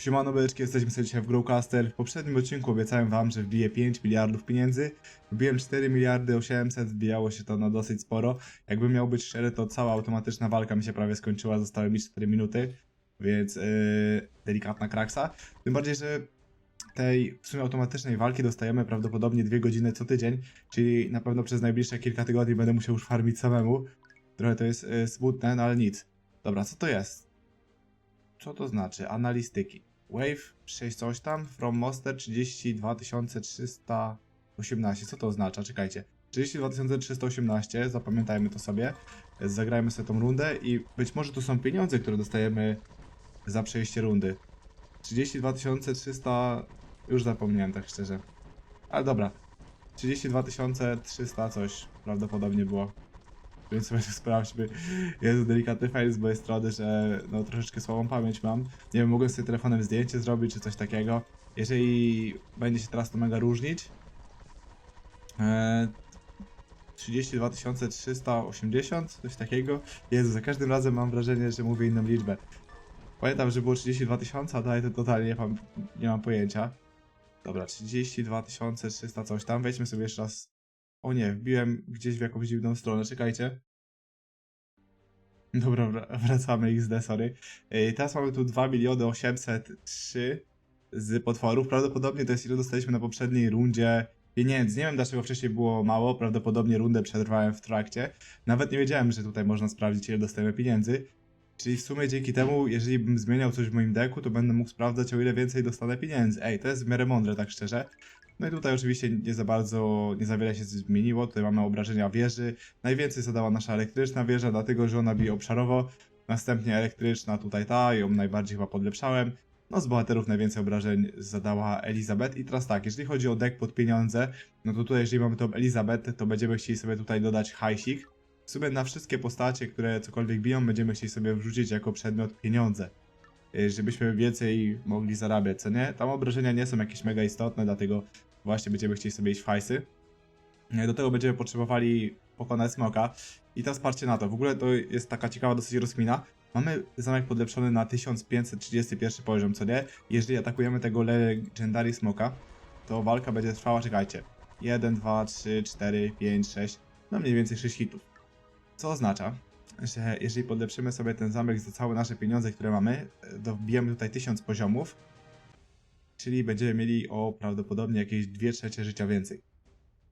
Siemano byczki, jesteśmy sobie dzisiaj w Growcaster. W poprzednim odcinku obiecałem wam, że wbiję 5 miliardów pieniędzy. Wbiłem 4 miliardy 800, wbijało się to na dosyć sporo. Jakbym miał być szczery, to cała automatyczna walka mi się prawie skończyła, zostały mi 4 minuty. Więc yy, delikatna kraksa. Tym bardziej, że tej w sumie automatycznej walki dostajemy prawdopodobnie 2 godziny co tydzień, czyli na pewno przez najbliższe kilka tygodni będę musiał już farmić samemu. Trochę to jest yy, smutne, no ale nic. Dobra, co to jest? Co to znaczy? Analistyki. Wave 6 coś tam, From Monster 32 318. Co to oznacza? Czekajcie. 32 318, zapamiętajmy to sobie. Zagrajmy sobie tą rundę i być może to są pieniądze, które dostajemy za przejście rundy. 32 300, już zapomniałem tak szczerze. Ale dobra. 32 300 coś prawdopodobnie było. Więc sobie to sprawdźmy. Jest delikatny fail z mojej strony, że no troszeczkę słabą pamięć mam. Nie wiem, mogłem sobie telefonem zdjęcie zrobić czy coś takiego. Jeżeli będzie się teraz to mega różnić. E, 32 380, coś takiego. Jezu, za każdym razem mam wrażenie, że mówię inną liczbę. Pamiętam, że było 32 tysiące, a dalej to totalnie nie mam, nie mam pojęcia. Dobra, 32 300 coś tam. Wejdźmy sobie jeszcze raz. O nie, wbiłem gdzieś w jakąś dziwną stronę, czekajcie. Dobra, wra- wracamy XD, sorry. Teraz mamy tu 2 miliony 803 z potworów. Prawdopodobnie to jest ile dostaliśmy na poprzedniej rundzie pieniędzy. Nie wiem dlaczego wcześniej było mało, prawdopodobnie rundę przerwałem w trakcie. Nawet nie wiedziałem, że tutaj można sprawdzić ile dostajemy pieniędzy. Czyli w sumie dzięki temu, jeżeli bym zmieniał coś w moim deku, to będę mógł sprawdzać o ile więcej dostanę pieniędzy. Ej, to jest w miarę mądre, tak szczerze. No i tutaj oczywiście nie za bardzo, nie za wiele się zmieniło. Tutaj mamy obrażenia wieży. Najwięcej zadała nasza elektryczna wieża, dlatego że ona bije obszarowo. Następnie elektryczna tutaj ta, ją najbardziej chyba podlepszałem. No z bohaterów najwięcej obrażeń zadała Elizabeth. I teraz tak, jeżeli chodzi o deck pod pieniądze, no to tutaj jeżeli mamy tą Elizabeth, to będziemy chcieli sobie tutaj dodać hajsik. W sumie na wszystkie postacie, które cokolwiek biją, będziemy chcieli sobie wrzucić jako przedmiot pieniądze. Y, Żebyśmy więcej mogli zarabiać, co nie? Tam obrażenia nie są jakieś mega istotne, dlatego właśnie będziemy chcieli sobie iść w hajsy. Y, Do tego będziemy potrzebowali pokonać smoka. I teraz patrzcie na to, w ogóle to jest taka ciekawa dosyć rozkmina. Mamy zamek podlepszony na 1531 poziom, co nie? Jeżeli atakujemy tego Legendary Smoka, to walka będzie trwała, czekajcie, 1, 2, 3, 4, 5, 6, no mniej więcej 6 hitów. Co oznacza, że jeżeli podlepszymy sobie ten zamek za całe nasze pieniądze, które mamy, to wbijemy tutaj 1000 poziomów, czyli będziemy mieli o prawdopodobnie jakieś 2 trzecie życia więcej.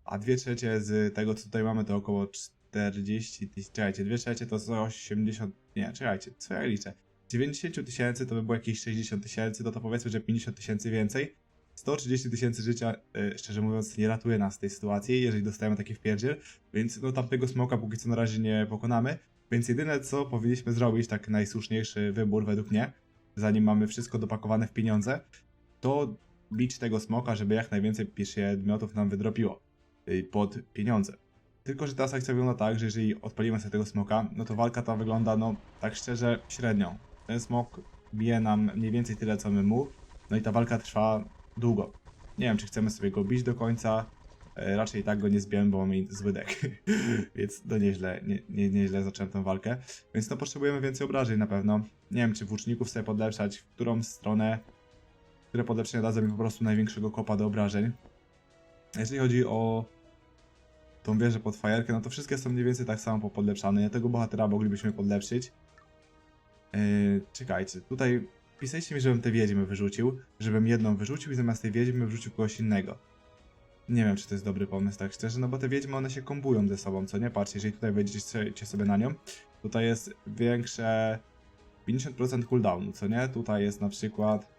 A 2 trzecie z tego, co tutaj mamy, to około 40 tysięcy. Czekajcie, 2 trzecie to 180. Nie, czekajcie, co ja liczę? 90 tysięcy to by było jakieś 60 tysięcy, no to powiedzmy, że 50 tysięcy więcej. 130 tysięcy życia, y, szczerze mówiąc, nie ratuje nas w tej sytuacji, jeżeli dostajemy taki wpierdziel, więc no tamtego smoka póki co na razie nie pokonamy, więc jedyne co powinniśmy zrobić, tak najsłuszniejszy wybór według mnie, zanim mamy wszystko dopakowane w pieniądze, to bić tego smoka, żeby jak najwięcej przedmiotów nam wydropiło y, pod pieniądze. Tylko, że teraz akcja wygląda tak, że jeżeli odpalimy sobie tego smoka, no to walka ta wygląda, no tak szczerze, średnio. Ten smok bije nam mniej więcej tyle, co my mu, no i ta walka trwa długo. Nie wiem, czy chcemy sobie go bić do końca. E, Raczej tak go nie zbijemy, bo mamy zły deck. Więc no nieźle, nie, nie, nieźle zacząłem tę walkę. Więc no potrzebujemy więcej obrażeń na pewno. Nie wiem, czy włóczników sobie podlepszać, w którą stronę, które podlepszenia dadzą mi po prostu największego kopa do obrażeń. Jeżeli chodzi o tą wieżę pod fajerkę, no to wszystkie są mniej więcej tak samo popodlepszane. Nie tego bohatera moglibyśmy podlepszyć. Yy, czekajcie, tutaj pisaliście mi, żebym te wiedźmy wyrzucił, żebym jedną wyrzucił i zamiast tej wiedźmy wrzucił kogoś innego. Nie wiem, czy to jest dobry pomysł, tak szczerze, no bo te wiedźmy, one się kombują ze sobą, co nie? Patrzcie, jeżeli tutaj wejdziecie sobie na nią, tutaj jest większe 50% cooldownu, co nie? Tutaj jest na przykład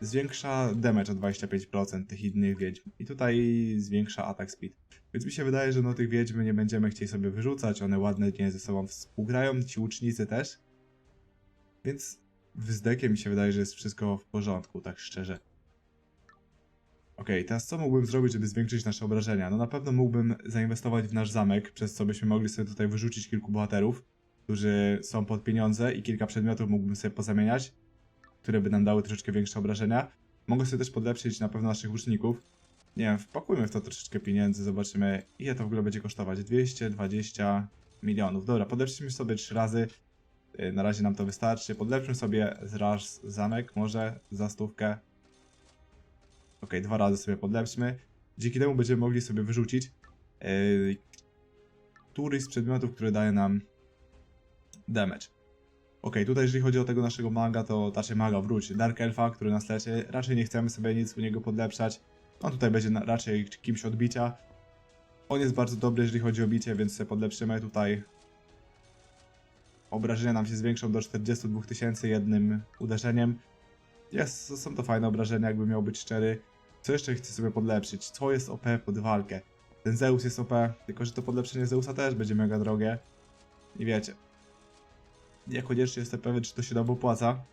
zwiększa damage o 25% tych innych wiedźm i tutaj zwiększa attack speed. Więc mi się wydaje, że no tych wiedźmy nie będziemy chcieli sobie wyrzucać, one ładnie nie ze sobą współgrają, ci łucznicy też. Więc z deckiem mi się wydaje, że jest wszystko w porządku, tak szczerze. Okej, teraz co mógłbym zrobić, żeby zwiększyć nasze obrażenia? No na pewno mógłbym zainwestować w nasz zamek, przez co byśmy mogli sobie tutaj wyrzucić kilku bohaterów, którzy są pod pieniądze i kilka przedmiotów mógłbym sobie pozamieniać, które by nam dały troszeczkę większe obrażenia. Mogę sobie też podlepszyć na pewno naszych łuczników. Nie wiem, wpakujmy w to troszeczkę pieniędzy, zobaczymy ile to w ogóle będzie kosztować. 220 milionów. Dobra, podlepszymy sobie trzy razy. Y, Na razie nam to wystarczy. Podlepszmy sobie raz zamek, może za stówkę. Ok, dwa razy sobie podlepszmy. Dzięki temu będziemy mogli sobie wyrzucić yy, któryś z przedmiotów, który daje nam damage. Ok, tutaj jeżeli chodzi o tego naszego maga, to znaczy maga wróć, Dark Elfa, który nas leczy, raczej nie chcemy sobie nic u niego podlepszać. On tutaj będzie na, raczej kimś odbicia. On jest bardzo dobry, jeżeli chodzi o bicie, więc sobie podlepszymy tutaj. Obrażenia nam się zwiększą do 42 tysięcy jednym uderzeniem. Jest, są to fajne obrażenia, jakby miał być szczery. Co jeszcze chcę sobie podlepszyć? Co jest OP pod walkę? Ten Zeus jest OP, tylko że to podlepszenie Zeusa też będzie mega drogie. I wiecie. Niekoniecznie jestem pewien, czy to się nam opłaca.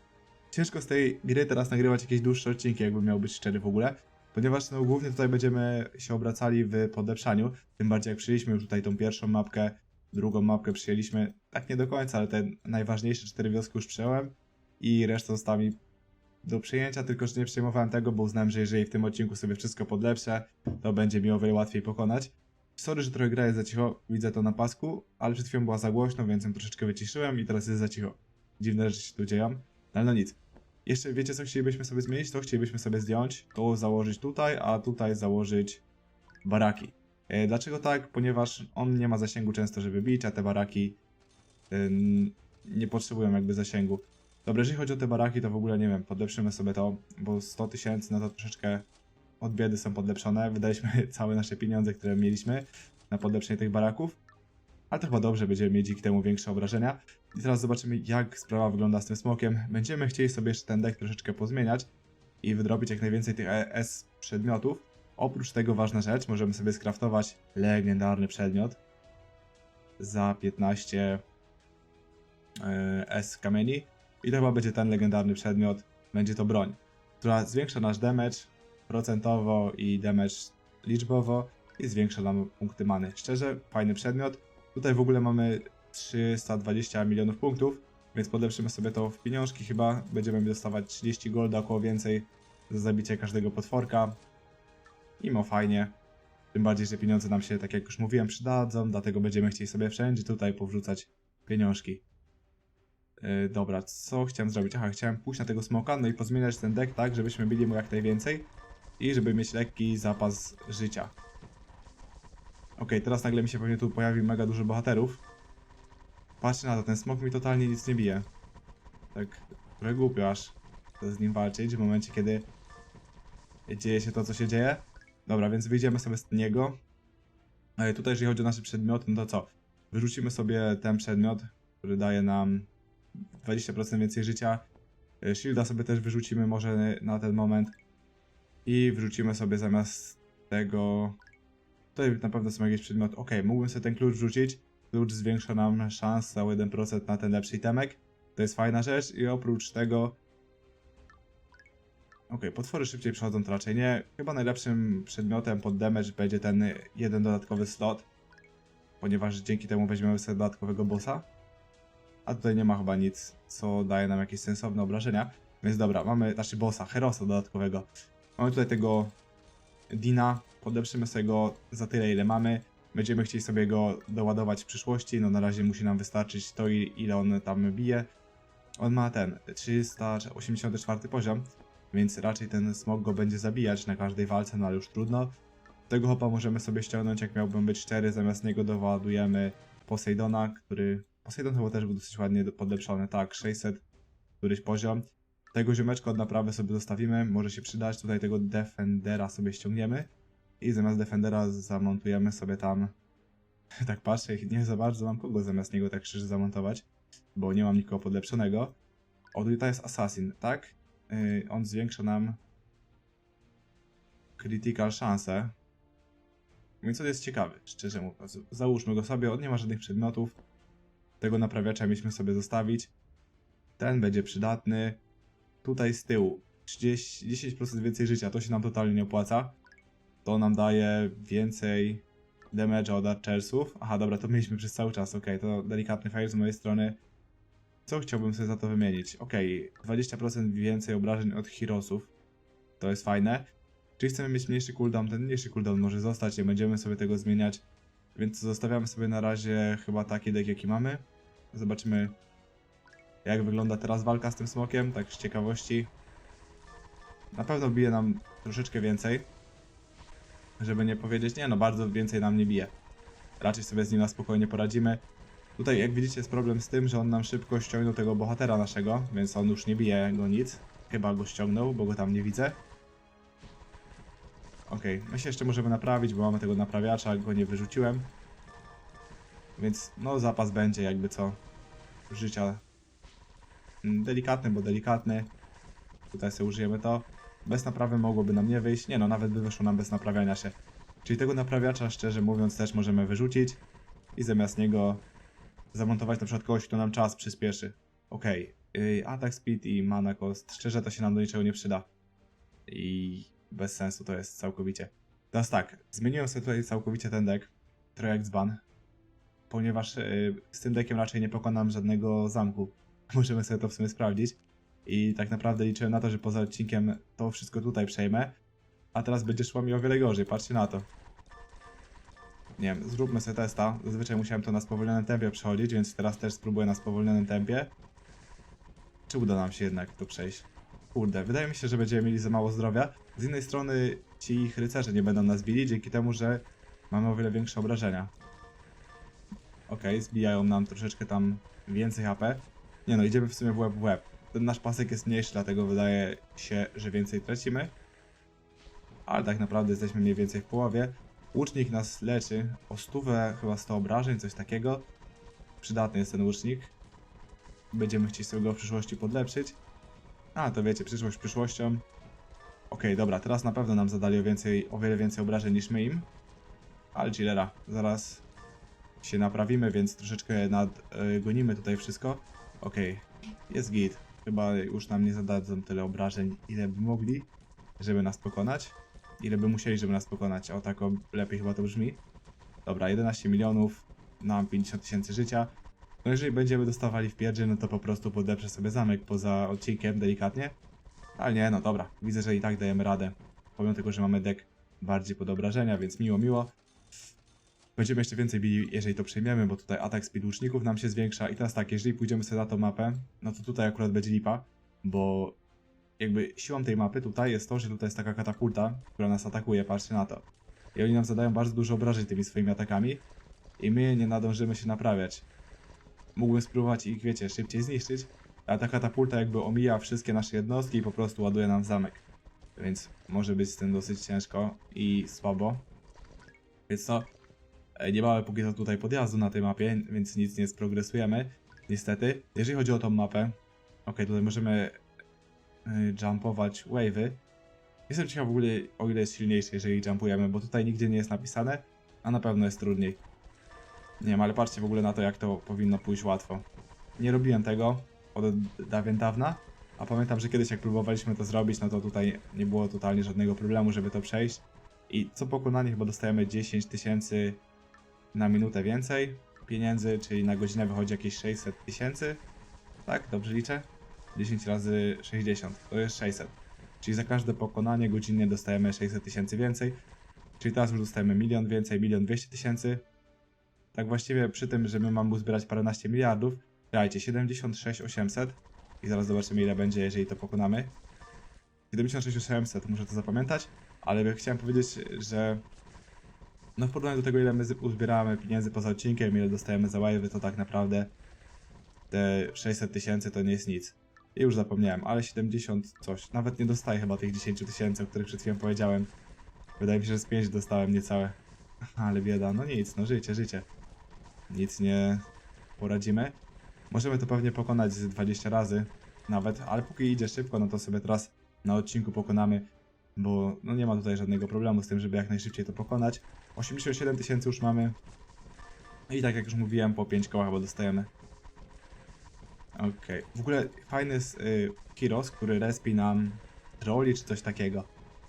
Ciężko z tej gry teraz nagrywać jakieś dłuższe odcinki, jakby miał być szczery w ogóle. Ponieważ no, głównie tutaj będziemy się obracali w podlepszaniu. Tym bardziej jak przyjęliśmy już tutaj tą pierwszą mapkę, drugą mapkę przyjęliśmy. Tak nie do końca, ale te najważniejsze cztery wioski już przyjąłem. I reszta została mi do przyjęcia, tylko że nie przejmowałem tego, bo uznałem, że jeżeli w tym odcinku sobie wszystko podlepszę, to będzie mi o wiele łatwiej pokonać. Sorry, że trochę gra jest za cicho, widzę to na pasku, ale przed chwilą była za głośno, więc ją troszeczkę wyciszyłem i teraz jest za cicho. Dziwne rzeczy się tu dzieją, no ale no nic. Jeszcze wiecie co chcielibyśmy sobie zmienić? To chcielibyśmy sobie zdjąć, to założyć tutaj, a tutaj założyć baraki. E, Dlaczego tak? Ponieważ on nie ma zasięgu często, żeby bić, a te baraki ym, nie potrzebują jakby zasięgu. Dobra, jeżeli chodzi o te baraki, to w ogóle nie wiem, podlepszymy sobie to, bo 100 tysięcy, no to troszeczkę od biedy są podlepszone. Wydaliśmy całe nasze pieniądze, które mieliśmy na podlepszenie tych baraków. Ale to chyba dobrze, będziemy mieć dzięki temu większe obrażenia. I teraz zobaczymy, jak sprawa wygląda z tym smokiem. Będziemy chcieli sobie jeszcze ten deck troszeczkę pozmieniać i wydrobić jak najwięcej tych ES przedmiotów. Oprócz tego ważna rzecz, możemy sobie skraftować legendarny przedmiot za 15 e, S kamieni. I to chyba będzie ten legendarny przedmiot. Będzie to broń, która zwiększa nasz damage procentowo i damage liczbowo i zwiększa nam punkty many. Szczerze, fajny przedmiot. Tutaj w ogóle mamy 320 milionów punktów, więc podlepszymy sobie to w pieniążki chyba. Będziemy dostawać 30 golda, około więcej za zabicie każdego potworka. Mimo fajnie. Tym bardziej, że pieniądze nam się, tak jak już mówiłem, przydadzą, dlatego będziemy chcieli sobie wszędzie tutaj powrzucać pieniążki. Yy, dobra, co chciałem zrobić? Aha, chciałem pójść na tego smoka, no i pozmieniać ten deck tak, żebyśmy bili mu jak najwięcej i żeby mieć lekki zapas życia. Okej, teraz nagle mi się pewnie tu pojawi mega dużo bohaterów. Patrzcie na to, ten smok mi totalnie nic nie bije. Tak, trochę głupio aż z nim walczyć w momencie, kiedy dzieje się to, co się dzieje. Dobra, więc wyjdziemy sobie z niego. Ale tutaj, jeżeli chodzi o nasze przedmioty, no to co? Wyrzucimy sobie ten przedmiot, który daje nam 20% więcej życia. Y, Shielda sobie też wyrzucimy może na ten moment. I wrzucimy sobie zamiast tego... Tutaj na pewno są jakieś przedmioty. Ok, mógłbym sobie ten klucz wrzucić. Klucz zwiększa nam szansę o 1% na ten lepszy itemek. To jest fajna rzecz i oprócz tego... Ok, potwory szybciej przechodzą to raczej nie. Chyba najlepszym przedmiotem pod damage będzie ten jeden dodatkowy slot. Ponieważ dzięki temu weźmiemy sobie dodatkowego bossa. A tutaj nie ma chyba nic, co daje nam jakieś sensowne obrażenia. Więc dobra, mamy, znaczy bossa, Herosa dodatkowego. Mamy tutaj tego Dina, podlepszymy sobie go za tyle ile mamy. Będziemy chcieli sobie go doładować w przyszłości, no na razie musi nam wystarczyć to ile on tam bije. On ma ten 384 poziom, więc raczej ten smog go będzie zabijać na każdej walce, no ale już trudno. Tego hopa możemy sobie ściągnąć, jak miałbym być 4, zamiast niego doładujemy Poseidona, który... Poseidon chyba też był dosyć ładnie podlepszony, tak, 600 któryś poziom. Tego ziomeczka od naprawy sobie zostawimy, może się przydać. Tutaj tego Defendera sobie ściągniemy. I zamiast Defendera zamontujemy sobie tam... tak patrzę, nie za bardzo mam kogo zamiast niego tak krzyż zamontować. Bo nie mam nikogo podlepszonego. O, tutaj jest Assassin, tak? Yy, on zwiększa nam... Critical szanse. Więc on jest ciekawy, szczerze mówiąc. Załóżmy go sobie, on nie ma żadnych przedmiotów. Tego naprawiacza mieliśmy sobie zostawić. Ten będzie przydatny tutaj z tyłu 30, 10% więcej życia, to się nam totalnie nie opłaca. To nam daje więcej damage'a od archersów. Aha, dobra, to mieliśmy przez cały czas, ok, to delikatny fail z mojej strony. Co chciałbym sobie za to wymienić? Ok, 20% więcej obrażeń od heroesów. To jest fajne. Czyli chcemy mieć mniejszy cooldown, ten mniejszy cooldown może zostać, nie będziemy sobie tego zmieniać. Więc zostawiamy sobie na razie chyba taki deck jaki mamy. Zobaczymy jak wygląda teraz walka z tym smokiem, tak z ciekawości. Na pewno bije nam troszeczkę więcej. Żeby nie powiedzieć, nie no, bardzo więcej nam nie bije. Raczej sobie z nim na spokojnie poradzimy. Tutaj, jak widzicie, jest problem z tym, że on nam szybko ściągnął tego bohatera naszego, więc on już nie bije go nic. Chyba go ściągnął, bo go tam nie widzę. Okej, my się jeszcze możemy naprawić, bo mamy tego naprawiacza, go nie wyrzuciłem. Więc no zapas będzie jakby co życia delikatny, bo delikatny. Tutaj sobie użyjemy to. Bez naprawy mogłoby nam nie wyjść. Nie no, nawet by wyszło nam bez naprawiania się. Czyli tego naprawiacza, szczerze mówiąc, też możemy wyrzucić i zamiast niego zamontować na przykład kogoś, kto nam czas przyspieszy. Okej, okay. speed i mana cost. Szczerze to się nam do niczego nie przyda. I bez sensu to jest całkowicie. Teraz tak, zmieniłem sobie tutaj całkowicie ten deck, trochę jak dzban, ponieważ y, z tym deckiem raczej nie pokonam żadnego zamku. Możemy sobie to w sumie sprawdzić. I tak naprawdę liczyłem na to, że poza odcinkiem to wszystko tutaj przejmę. A teraz będzie szło mi o wiele gorzej, patrzcie na to. Nie wiem, zróbmy sobie testa. Zazwyczaj musiałem to na spowolnionym tempie przechodzić, więc teraz też spróbuję na spowolnionym tempie. Czy uda nam się jednak to przejść? Kurde, wydaje mi się, że będziemy mieli za mało zdrowia. Z innej strony ci ich rycerze nie będą nas bili, dzięki temu, że mamy o wiele większe obrażenia. Okej, zbijają nam troszeczkę tam więcej HP. Nie no, idziemy w sumie w łeb w łeb. Ten nasz pasek jest mniejszy, dlatego wydaje się, że więcej tracimy. Ale tak naprawdę jesteśmy mniej więcej w połowie. Łucznik nas leczy o stówę, chyba 100 obrażeń, coś takiego. Przydatny jest ten łucznik. Będziemy chcieć sobie go w przyszłości podlepszyć. A, to wiecie, przyszłość przyszłością. Okej, dobra, teraz na pewno nam zadali o, więcej, o wiele więcej obrażeń niż my im. Ale chillera, zaraz się naprawimy, więc troszeczkę nadgonimy tutaj wszystko. Okej, jest git. Chyba już nam nie zadadzą tyle obrażeń, ile by mogli, żeby nas pokonać. Ile by musieli, żeby nas pokonać. O, tak lepiej chyba to brzmi. Dobra, 11 milionów, nam 50 tysięcy życia. No jeżeli będziemy dostawali w pierdzie, no to po prostu podeprzę sobie zamek poza odcinkiem delikatnie. Ale nie, no dobra, widzę, że i tak dajemy radę. Pomimo tego, że mamy deck bardziej pod obrażenia, więc miło, miło. Będziemy jeszcze więcej bili, jeżeli to przejmiemy, bo tutaj atak speed łuczników nam się zwiększa. I teraz tak, jeżeli pójdziemy sobie na tą mapę, no to tutaj akurat będzie lipa, bo jakby siłą tej mapy tutaj jest to, że tutaj jest taka katapulta, która nas atakuje, patrzcie na to. I oni nam zadają bardzo dużo obrażeń tymi swoimi atakami i my nie nadążymy się naprawiać. Mógłbym spróbować ich, wiecie, szybciej zniszczyć, ale ta katapulta jakby omija wszystkie nasze jednostki i po prostu ładuje nam zamek. Więc może być z tym dosyć ciężko i słabo. Więc e, nie mamy póki co tutaj podjazdu na tej mapie, więc nic nie sprogresujemy. Niestety. Jeżeli chodzi o tą mapę, ok, tutaj możemy y, jumpować wave'y. Jestem ciekaw w ogóle o ile jest silniejszy, jeżeli jumpujemy, bo tutaj nigdzie nie jest napisane, a na pewno jest trudniej. Nie wiem, ale patrzcie w ogóle na to, jak to powinno pójść łatwo. Nie robiłem tego od dawien dawna, a pamiętam, że kiedyś jak próbowaliśmy to zrobić, no to tutaj nie było totalnie żadnego problemu, żeby to przejść. I co pokonanie chyba dostajemy 10 tysięcy na minutę więcej pieniędzy, czyli na godzinę wychodzi jakieś 600 tysięcy. Tak, dobrze liczę? 10 razy 60, to jest 600. Czyli za każde pokonanie godzinnie dostajemy 600 tysięcy więcej. Czyli teraz już dostajemy milion więcej, milion 200 tysięcy. Tak właściwie przy tym, że my mamy uzbierać paręnaście miliardów, dajcie 76 800 i zaraz zobaczymy ile będzie, jeżeli to pokonamy. 76 800, muszę to zapamiętać, ale chciałem powiedzieć, że no w porównaniu do tego ile my uzbieramy pieniędzy poza odcinkiem, ile dostajemy za wave'y, to tak naprawdę te 600 tysięcy to nie jest nic. I już zapomniałem, ale 70 coś, nawet nie dostaję chyba tych 10 tysięcy, o których przed chwilą powiedziałem. Wydaje mi się, że z 5 dostałem niecałe. Ale bieda, no nic, no życie, życie. Nic nie poradzimy. Możemy to pewnie pokonać z 20 razy nawet, ale póki idzie szybko, no to sobie teraz na odcinku pokonamy, bo no nie ma tutaj żadnego problemu z tym, żeby jak najszybciej to pokonać. 87 tysięcy już mamy. I tak jak już mówiłem, po 5 kołach chyba dostajemy. Okej. W ogóle fajny jest y, Kiros, który respi nam troli czy coś takiego.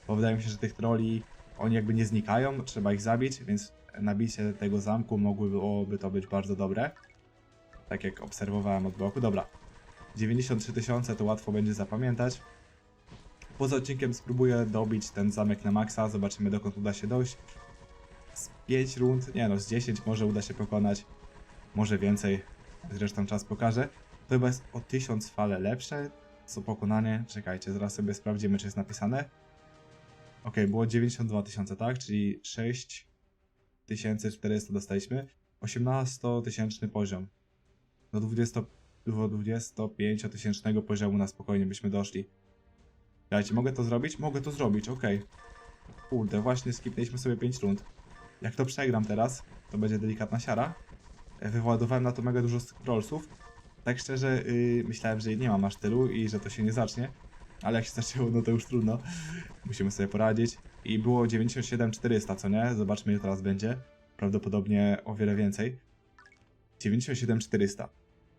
Bo wydaje mi się, że tych troli oni jakby nie znikają, trzeba ich zabić, więc nabicie tego zamku mogłyby to być bardzo dobre. Tak jak obserwowałem od boku. Dobra. 93 tysiące to łatwo będzie zapamiętać. Poza odcinkiem spróbuję dobić ten zamek na maksa, zobaczymy dokąd uda się dojść. Z 5 rund, nie no, z 10 może uda się pokonać. Może więcej, zresztą czas pokaże. To chyba jest o 1000 fale lepsze, co pokonanie. Czekajcie, zaraz sobie sprawdzimy, czy jest napisane. Ok, było 92 tysiące, tak? Czyli 6400 dostaliśmy. 18-tysięczny poziom. Do 20, do 25 tysięcznego poziomu na spokojnie byśmy doszli. Słuchajcie, mogę to zrobić? Mogę to zrobić, okej. Kurde, właśnie skipnęliśmy sobie 5 rund. Jak to przegram teraz, to będzie delikatna siara. E, Wyładowałem na to mega dużo scrollsów. Tak szczerze, yy, myślałem, że nie mam aż tylu i że to się nie zacznie. Ale jak się zaczęło, no to już trudno. Musimy sobie poradzić. I było 97 400, co nie? Zobaczmy, ile teraz będzie. Prawdopodobnie o wiele więcej. 97 400.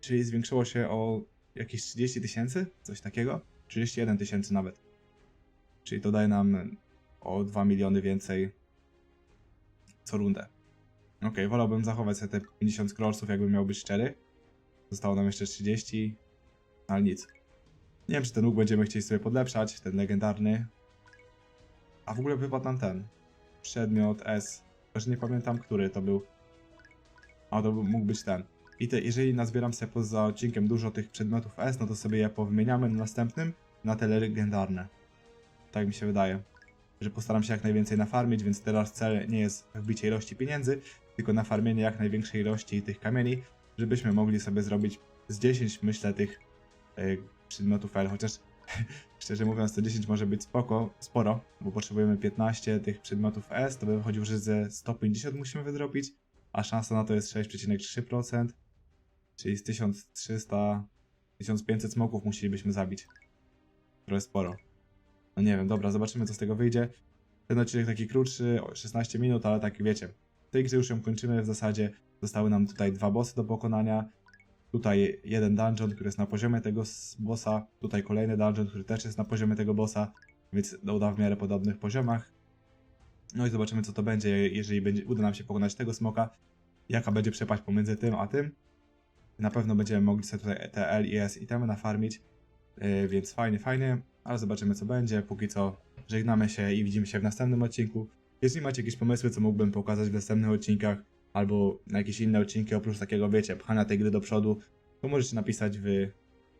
Czyli zwiększyło się o jakieś 30 tysięcy? Coś takiego? 31 tysięcy nawet. Czyli to daje nam o 2 miliony więcej co rundę. Okej, wolałbym zachować sobie te 50 scrollsów, jakbym miał być szczery. Zostało nam jeszcze 30, ale nic. Nie wiem, czy ten łuk będziemy chcieli sobie podlepszać, ten legendarny. A w ogóle wypadł nam ten. Przedmiot S. Też nie pamiętam, który to był. A to mógł być ten. I te, jeżeli nazbieram sobie poza odcinkiem dużo tych przedmiotów S, no to sobie je powymieniamy na następnym na te legendarne. Tak mi się wydaje. Że postaram się jak najwięcej nafarmić, więc teraz cel nie jest wbicie ilości pieniędzy, tylko nafarmienie jak największej ilości tych kamieni, żebyśmy mogli sobie zrobić z 10, myślę, tych y, przedmiotów L, chociaż szczerze mówiąc to 10 może być spoko, sporo, bo potrzebujemy 15 tych przedmiotów S, to by wychodziło, że ze 150 musimy wydrobić, a szansa na to jest 6,3%, czyli z 1300, 1500 smoków musielibyśmy zabić. Trochę sporo. No nie wiem, dobra, zobaczymy co z tego wyjdzie. Ten odcinek taki krótszy, o 16 minut, ale tak wiecie. W tej grze już ją kończymy w zasadzie. Zostały nam tutaj dwa bossy do pokonania. Tutaj jeden dungeon, który jest na poziomie tego bossa. Tutaj kolejny dungeon, który też jest na poziomie tego bossa. Więc uda w miarę podobnych poziomach. No i zobaczymy co to będzie, jeżeli będzie, uda nam się pokonać tego smoka. Jaka będzie przepaść pomiędzy tym a tym. Na pewno będziemy mogli sobie tutaj te L i S itemy nafarmić. Yy, więc fajnie, fajnie. Ale zobaczymy co będzie. Póki co żegnamy się i widzimy się w następnym odcinku. Jeżeli macie jakieś pomysły, co mógłbym pokazać w następnych odcinkach, albo na jakieś inne odcinki, oprócz takiego, wiecie, pchania tej gry do przodu, to możecie napisać w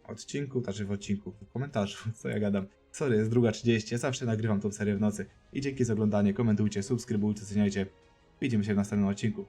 odcinku, znaczy w odcinku, w komentarzu, co ja gadam. Sorry, jest druga 30, ja zawsze nagrywam tą serię w nocy. I dzięki za oglądanie, komentujcie, subskrybujcie, oceniajcie. Widzimy się w następnym odcinku.